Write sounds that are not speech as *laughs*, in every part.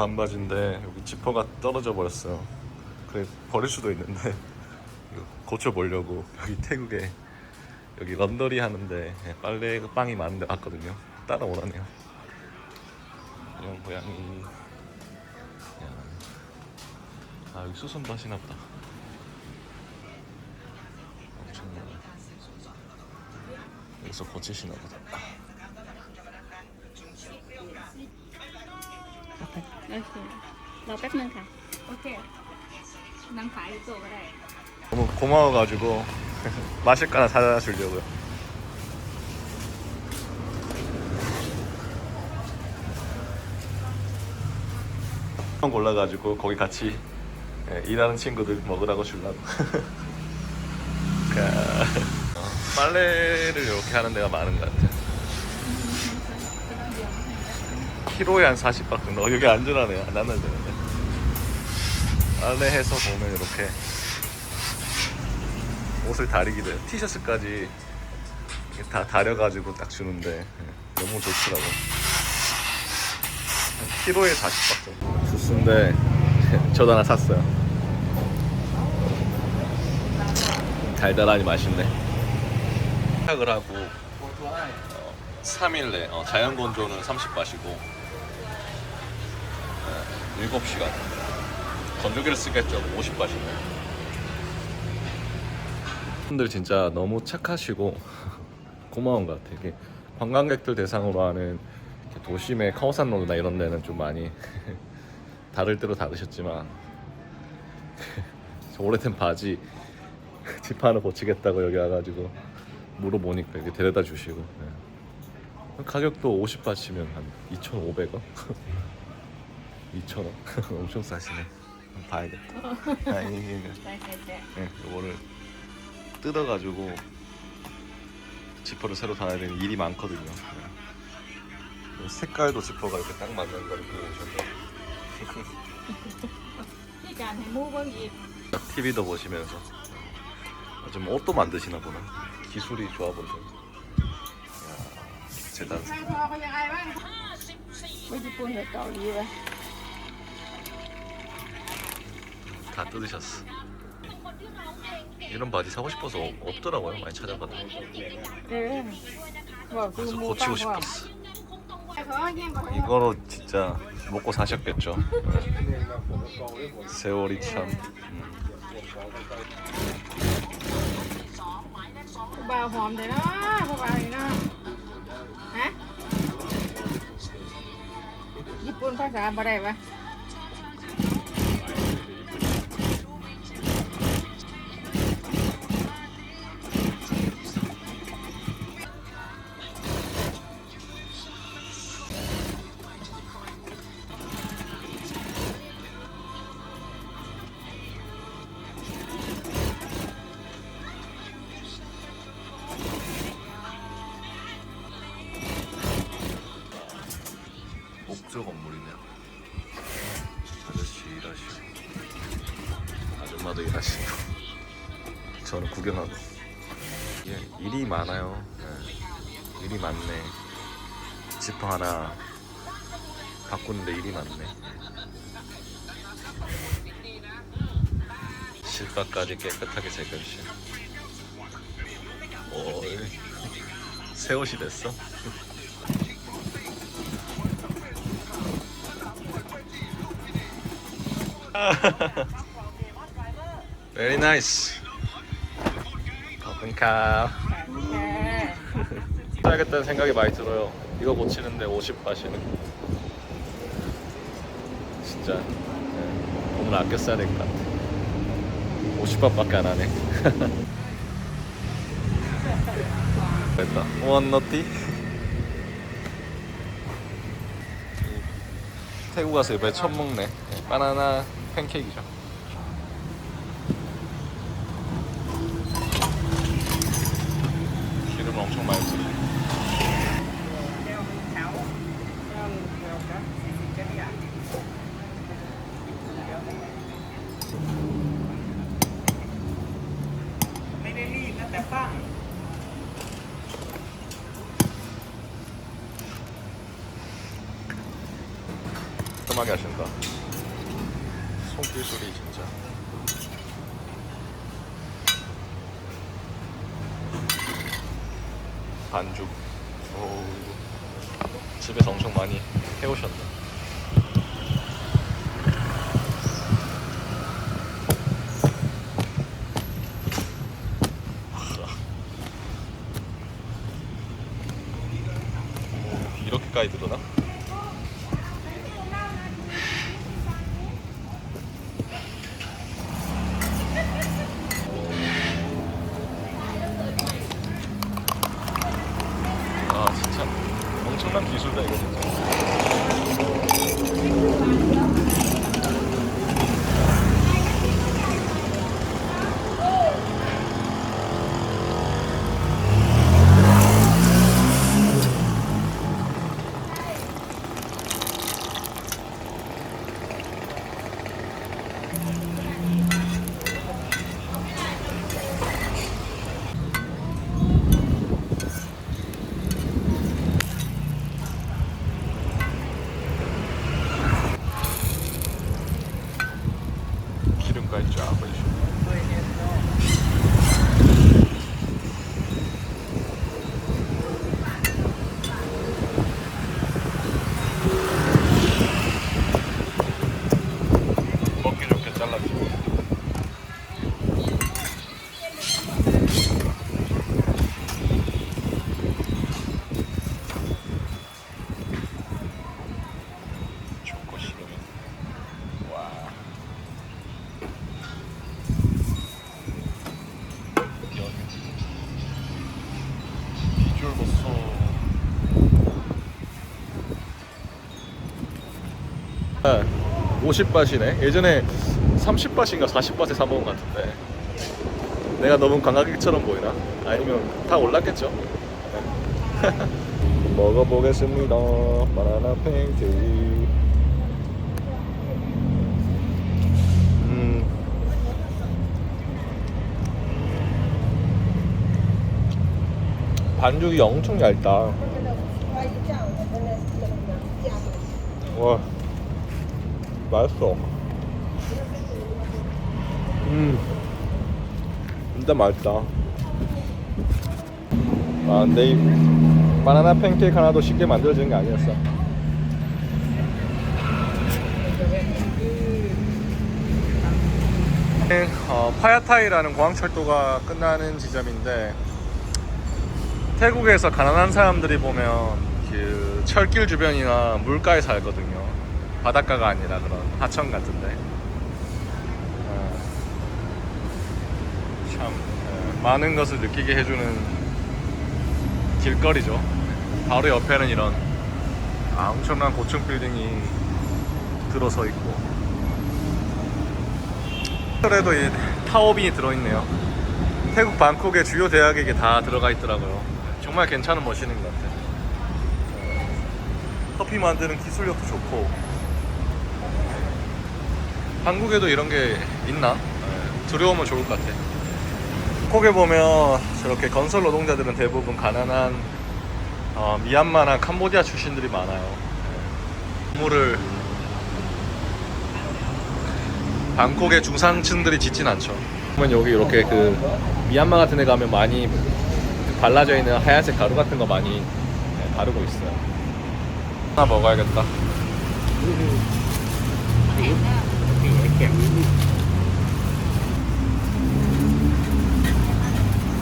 반바지인데 여기 지퍼가 떨어져 버렸어요. 그래 버릴 수도 있는데 *laughs* 이거 고쳐 보려고 여기 태국에 여기 런더리 하는데 빨래 빵이 많은데 왔거든요. 따라오라네요. 이런 고양이. 야. 아 여기 수선도 하시나 보다. 엄청 많아. 여기서 고치시나 보다. โอเครอแป๊บนึงค่ะ โอเคนั่งขายอยู่โต๊ะก็ได้ 너무 고마워가지고 *laughs* 마실 거 하나 사다 주려고요. 골라가지고 거기 같이 예, 일하는 친구들 먹으라고 주려고. *laughs* 그, 어, 빨래를 이렇게 하는 데가 많은 것 같아요. 키로에 한 40박 정도. 어, 여기 안전하네요. 안 하면 되는데. 빨래해서 보면 이렇게 옷을 다리기도 해요. 티셔츠까지 다 다려가지고 딱 주는데 예, 너무 좋더라고. 한 키로에 40박 정도. 주스인데 *laughs* 저도 하나 샀어요. 달달하니 맛있네. 생각을 하고 어, 3일 내 어, 자연 건조는 30바시고 7시간 건조기를 쓰겠죠 50바시네 분들 진짜 너무 착하시고 *laughs* 고마운 것 같아요. 이게 관광객들 대상으로 하는 도심의 카오산로드나 이런 데는 좀 많이 *laughs* 다를 대로 다르셨지만 저 *laughs* 오래된 바지 집 하나 고치겠다고 여기 와가지고 물어보니까 이렇게 데려다 주시고 네. 가격도 50바치면 한 2,500원? 이처럼. *laughs* 엄청 싸시네. 봐야겠다. 아, 이게 네, 이거를 뜯어가지고 지퍼를 새로 달아야 되는 일이 많거든요. 네. 색깔도 지퍼가 이렇게 딱 맞는 걸 보고 오셨네 *laughs* TV도 보시면서. 예. 아, 좀 옷도 만드시나 보네. 기술이 좋아 보이세요 재단. 我就不能搞你了。 다 뜯으셨어. 이런 바지 사고 싶어서 없더라고요. 많이 찾아봤는데. เออบอกคือ 그래서 หมูปัง 고치고 ว่า 싶었어. เขาแย่งกับ 이거로 진짜 먹고 사셨겠죠. 네. 세월이 참. 음. ผู้บ่าวหอมเลยเนาะผู้บ่าวนี่เนาะฮะญี่ปุ่นภาษาบ่ได้ปะ 많아요. 예, 일이 많네. 지퍼 하나 바꾸는데 일이 많네. 실밥까지 깨끗하게 제거시. 오, 새 옷이 됐어? *laughs* Very nice.ขอ 해야겠다는 생각이 많이 들어요. 이거 고치는데 50 마시는 진짜 네. 오늘 아껴 써야 될 것 같아. 50밥밖에 안 하네. *laughs* 됐다. 원너티? 태국 가서 이번에 처음 먹네. 네, 바나나 팬케이크죠. 손기술이 진짜. 반죽. 오, 집에서 엄청 많이 해오셨네. 오, 이렇게까지 들어나? 아 진짜 엄청난 기술다 이거 진짜. 기름까지 쫙 올리시고 먹기 좋게 잘라주고 좋고 싫으면 와 여기 비주얼 봤어 아, 50바시네 예전에 30바시인가 40바시 사 먹은 것 같은데 내가 너무 관광객처럼 보이나? 아니면 다 올랐겠죠? *laughs* 먹어보겠습니다 바나나 팬케이크 음. 반죽이 엄청 얇다. 와, 맛있어. 음, 진짜 맛있다. 아, 근데 이 바나나 팬케이크 하나도 쉽게 만들어지는 게 아니었어. 어, 파야타이라는 공항철도가 끝나는 지점인데 태국에서 가난한 사람들이 보면 그 철길 주변이나 물가에 살거든요. 바닷가가 아니라 그런 하천 같은데. 어, 참 어, 많은 것을 느끼게 해주는 길거리죠. 바로 옆에는 이런 아, 엄청난 고층 빌딩이 들어서 있고. 그래도 이 타워빈이 들어있네요. 태국 방콕의 주요 대학에 이게 다 들어가 있더라고요. 정말 괜찮은 머신인 것 같아요. 커피 만드는 기술력도 좋고 한국에도 이런 게 있나? 네, 들어오면 좋을 것 같아요. kok에 보면 저렇게 건설 노동자들은 대부분 가난한 어, 미얀마나 캄보디아 출신들이 많아요. 네. 건물을 방콕의 중산층들이 짓진 않죠. 그러면 여기 이렇게 그 미얀마 같은 데 가면 많이 발라져 있는 하얀색 가루 같은 거 많이 네, 바르고 있어요. 하나 먹어야겠다. ข็ง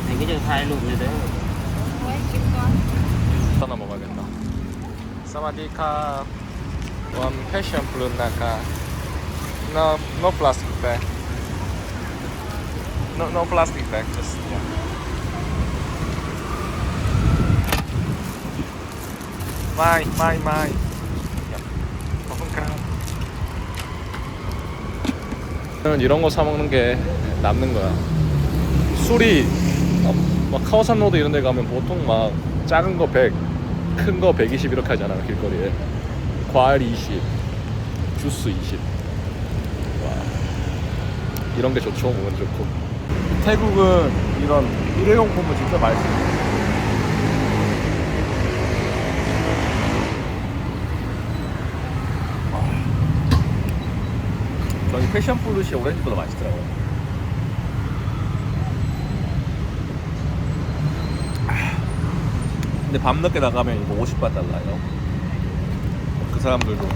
อันนี้จะถ่ายรูปเลยเด้อไว้นก่อนมะม่วกันเนาะสวัสดีครับวันเพชรพลุนนะคะโนโนพลาสติกแบกโนโนพลาสติกแบก just yeah ไม่ไม่ไม่ 저는 이런 거 사 먹는 게 남는 거야. 술이 어, 막 카오산 로드 이런 데 가면 보통 막 작은 거 100, 큰 거 120 이렇게 하잖아 길거리에. 과일 20, 주스 20. 와. 이런 게 좋죠, 몸은 좋고. 태국은 이런 일회용품은 진짜 맛있어. 패션 플루시 오렌지보다 맛있더라고요. 근데 밤늦게 나가면 이거 50바 달라요. 그 사람들도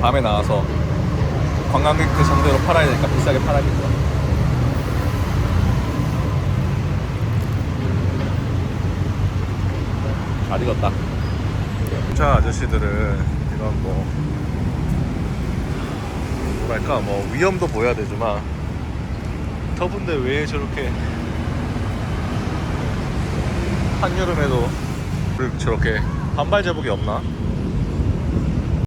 밤에 나와서 관광객들 상대로 팔아야 되니까 비싸게 팔아야겠죠. 잘 익었다. 자 아저씨들은 이런 뭐 뭐랄까 뭐 위험도 보여야 되지만 더운데 왜 저렇게 한여름에도 저렇게 반발 제복이 없나?